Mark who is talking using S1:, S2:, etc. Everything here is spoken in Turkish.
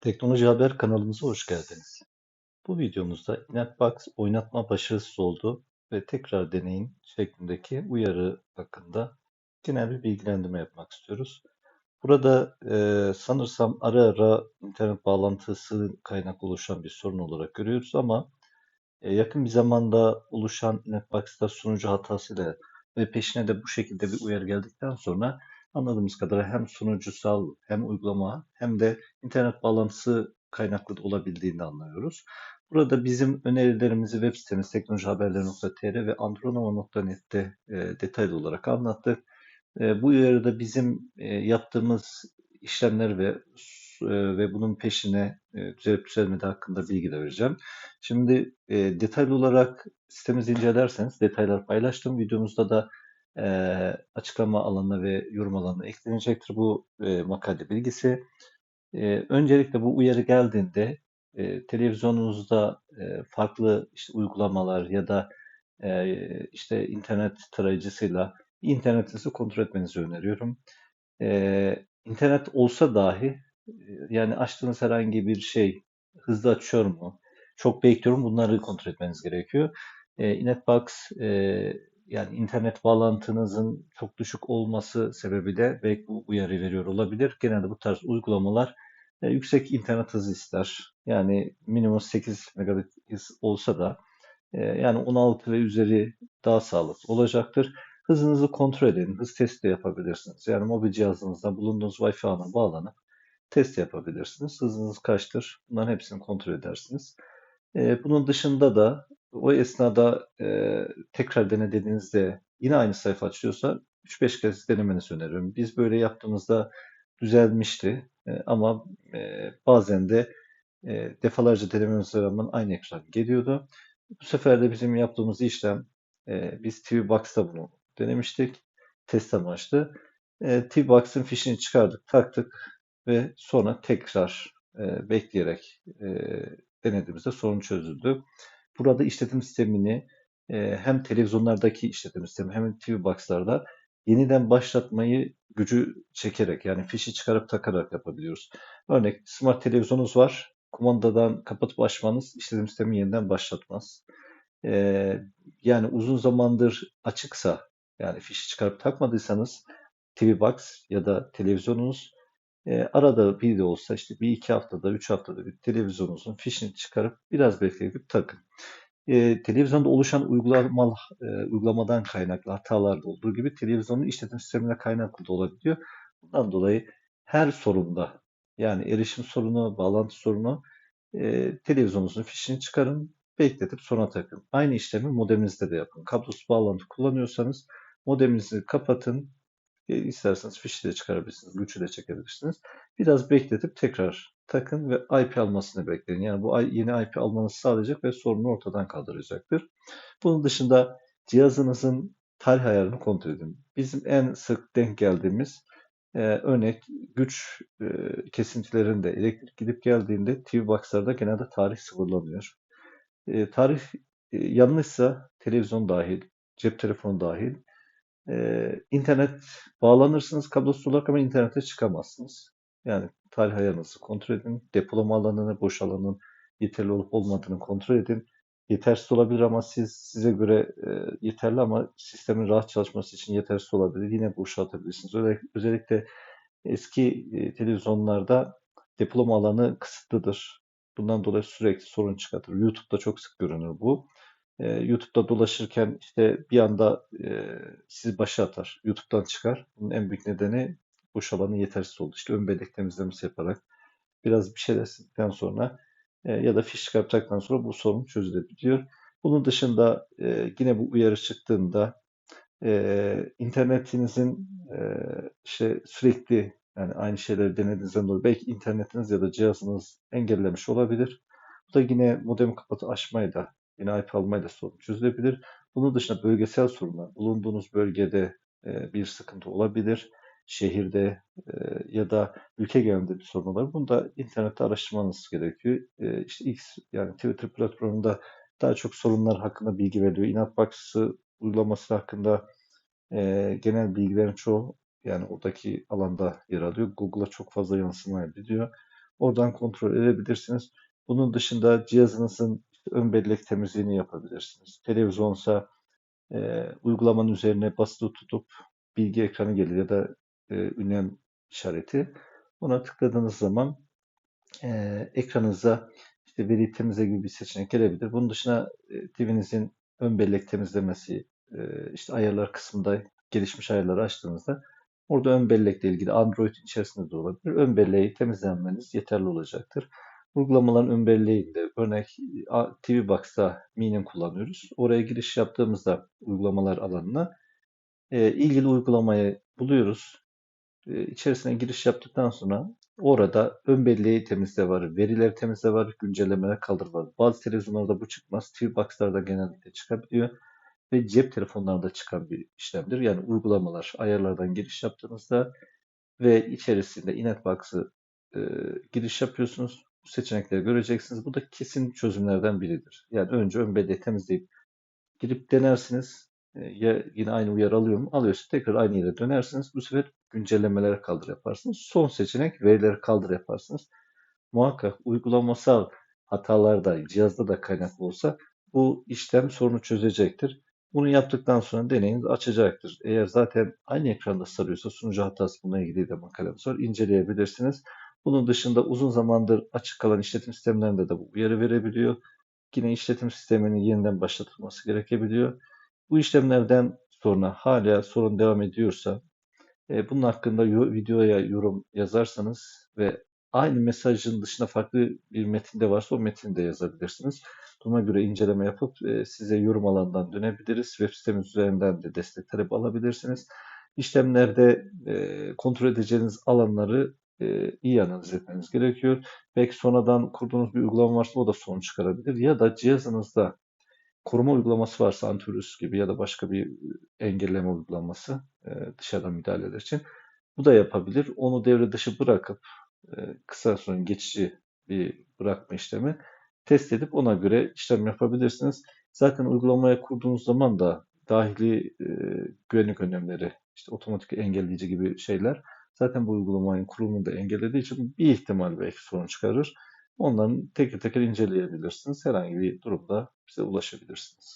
S1: Teknoloji Haber kanalımıza hoş geldiniz. Bu videomuzda Inetbox oynatma başarısız oldu ve tekrar deneyin şeklindeki uyarı hakkında genel bir bilgilendirme yapmak istiyoruz. Burada e, sanırsam ara ara internet bağlantısı kaynaklı oluşan bir sorun olarak görüyoruz ama e, yakın bir zamanda oluşan Inetbox'ta sunucu hatasıyla ve peşine de bu şekilde bir uyarı geldikten sonra anladığımız kadarıyla hem sunucusal hem uygulama hem de internet bağlantısı kaynaklı olabildiğini anlıyoruz. Burada bizim önerilerimizi web sitemiz teknolojihaberleri.tr ve andronova.net'te e, detaylı olarak anlattık. E, bu uyarıda bizim e, yaptığımız işlemler ve ve bunun peşine e, düzelip düzelmediği hakkında bilgi de vereceğim. Şimdi detaylı olarak sitemizi incelerseniz detaylar paylaştım. Videomuzda da e, açıklama alanına ve yorum alanına eklenecektir bu e, makale bilgisi. E, öncelikle bu uyarı geldiğinde e, televizyonunuzda e, farklı işte uygulamalar ya da e, işte internet tarayıcısıyla internetinizi kontrol etmenizi öneriyorum. E, internet olsa dahi yani açtığınız herhangi bir şey hızlı açıyor mu? Çok bekliyorum. Bunları kontrol etmeniz gerekiyor. E, Inetbox e, yani internet bağlantınızın çok düşük olması sebebiyle belki bu uyarı veriyor olabilir. Genelde bu tarz uygulamalar e, yüksek internet hızı ister. Yani minimum 8 megabit hız olsa da e, yani 16 ve üzeri daha sağlıklı olacaktır. Hızınızı kontrol edin. Hız testi de yapabilirsiniz. Yani mobil cihazınızda bulunduğunuz Wi-Fi ağına bağlanıp test yapabilirsiniz. Hızınız kaçtır? Bunların hepsini kontrol edersiniz. E, bunun dışında da o esnada e, tekrar denediğinizde yine aynı sayfa açıyorsa 3-5 kez denemenizi öneriyorum. Biz böyle yaptığımızda düzelmişti e, ama e, bazen de e, defalarca denememize rağmen aynı ekran geliyordu. Bu sefer de bizim yaptığımız işlem e, biz TV Box'ta bunu denemiştik. Test amaçlı. E, TV Box'ın fişini çıkardık, taktık ve sonra tekrar e, bekleyerek e, denediğimizde sorun çözüldü. Burada işletim sistemini e, hem televizyonlardaki işletim sistemi hem TV Box'larda yeniden başlatmayı gücü çekerek yani fişi çıkarıp takarak yapabiliyoruz. Örnek smart televizyonunuz var. Kumandadan kapatıp açmanız işletim sistemi yeniden başlatmaz. Ee, yani uzun zamandır açıksa yani fişi çıkarıp takmadıysanız TV Box ya da televizyonunuz e, arada bir de olsa işte bir iki haftada, üç haftada bir televizyonunuzun fişini çıkarıp biraz bekleyip takın. E, televizyonda oluşan uygulama, e, uygulamadan kaynaklı hatalar da olduğu gibi televizyonun işletim sistemine kaynaklı da olabiliyor. Bundan dolayı her sorunda yani erişim sorunu, bağlantı sorunu e, televizyonunuzun fişini çıkarın, bekletip sonra takın. Aynı işlemi modeminizde de yapın. Kablosuz bağlantı kullanıyorsanız modeminizi kapatın, isterseniz fişi de çıkarabilirsiniz, güçü de çekebilirsiniz. Biraz bekletip tekrar takın ve IP almasını bekleyin. Yani bu yeni IP almanızı sağlayacak ve sorunu ortadan kaldıracaktır. Bunun dışında cihazınızın tarih ayarını kontrol edin. Bizim en sık denk geldiğimiz e, örnek güç e, kesintilerinde elektrik gidip geldiğinde TV box'larda genelde tarih sıfırlanıyor. E, tarih e, yanlışsa televizyon dahil, cep telefonu dahil e, internet bağlanırsınız kablosuz olarak ama internete çıkamazsınız. Yani tarih ayarınızı kontrol edin. Depolama alanını, boş alanın yeterli olup olmadığını kontrol edin. Yetersiz olabilir ama siz size göre e, yeterli ama sistemin rahat çalışması için yetersiz olabilir. Yine boşaltabilirsiniz. Özellikle eski e, televizyonlarda depolama alanı kısıtlıdır. Bundan dolayı sürekli sorun çıkartır. YouTube'da çok sık görünür bu e, YouTube'da dolaşırken işte bir anda e, sizi başa atar. YouTube'dan çıkar. Bunun en büyük nedeni boş alanın yetersiz oldu. İşte ön bellek temizlemesi yaparak biraz bir şeyler sildikten sonra e, ya da fiş çıkarttıktan sonra bu sorun çözülebiliyor. Bunun dışında e, yine bu uyarı çıktığında e, internetinizin e, işte sürekli yani aynı şeyleri denediğinizden dolayı belki internetiniz ya da cihazınız engellemiş olabilir. Bu da yine modem kapatı açmayı da Yine IP almayla sorun çözülebilir. Bunun dışında bölgesel sorunlar, bulunduğunuz bölgede e, bir sıkıntı olabilir. Şehirde e, ya da ülke genelinde bir sorun olabilir. Bunu da internette araştırmanız gerekiyor. E, işte X yani Twitter platformunda daha çok sorunlar hakkında bilgi veriliyor. Inatbox'ı uygulaması hakkında e, genel bilgilerin çoğu yani oradaki alanda yer alıyor. Google'a çok fazla yansıma ediyor. Oradan kontrol edebilirsiniz. Bunun dışında cihazınızın ön bellek temizliğini yapabilirsiniz. Televizyonsa e, uygulamanın üzerine basılı tutup bilgi ekranı gelir ya da e, ünlem işareti. Ona tıkladığınız zaman e, ekranınıza işte veri temizle gibi bir seçenek gelebilir. Bunun dışında e, TV'nizin ön bellek temizlemesi, e, işte ayarlar kısmında gelişmiş ayarları açtığınızda orada ön bellekle ilgili Android içerisinde de olabilir. Ön belleği temizlemeniz yeterli olacaktır. Uygulamaların ön belleğinde örnek TV Box'ta Minim kullanıyoruz. Oraya giriş yaptığımızda uygulamalar alanına e, ilgili uygulamayı buluyoruz. E, içerisine giriş yaptıktan sonra orada ön belleği temizle var, verileri temizle var, güncellemeler kaldır var. Bazı televizyonlarda bu çıkmaz. TV Box'larda genellikle çıkabiliyor ve cep telefonlarında çıkan bir işlemdir. Yani uygulamalar ayarlardan giriş yaptığınızda ve içerisinde Inetbox'ı e, giriş yapıyorsunuz. Bu seçenekleri göreceksiniz. Bu da kesin çözümlerden biridir. Yani önce ön belleği temizleyip girip denersiniz. E, ya yine aynı uyarı alıyor mu? Alıyorsa tekrar aynı yere dönersiniz. Bu sefer güncellemelere kaldır yaparsınız. Son seçenek verileri kaldır yaparsınız. Muhakkak uygulamasal hatalar da cihazda da kaynaklı olsa bu işlem sorunu çözecektir. Bunu yaptıktan sonra deneyiniz açacaktır. Eğer zaten aynı ekranda sarıyorsa sunucu hatası bununla ilgili de makalemiz var. inceleyebilirsiniz. Bunun dışında uzun zamandır açık kalan işletim sistemlerinde de bu uyarı verebiliyor. Yine işletim sisteminin yeniden başlatılması gerekebiliyor. Bu işlemlerden sonra hala sorun devam ediyorsa e, bunun hakkında videoya yorum yazarsanız ve aynı mesajın dışında farklı bir metin de varsa o metini de yazabilirsiniz. Buna göre inceleme yapıp e, size yorum alandan dönebiliriz. Web sitemiz üzerinden de destek talep alabilirsiniz. İşlemlerde e, kontrol edeceğiniz alanları e, iyi analiz etmeniz gerekiyor. Belki sonradan kurduğunuz bir uygulama varsa o da sorun çıkarabilir. Ya da cihazınızda koruma uygulaması varsa antivirüs gibi ya da başka bir engelleme uygulaması e, dışarıdan müdahaleler için bu da yapabilir. Onu devre dışı bırakıp e, kısa sonra geçici bir bırakma işlemi test edip ona göre işlem yapabilirsiniz. Zaten uygulamaya kurduğunuz zaman da dahili e, güvenlik önlemleri, işte otomatik engelleyici gibi şeyler zaten bu uygulamanın kurulumunu da engellediği için bir ihtimal belki sorun çıkarır. Onların teker teker inceleyebilirsiniz. Herhangi bir durumda bize ulaşabilirsiniz.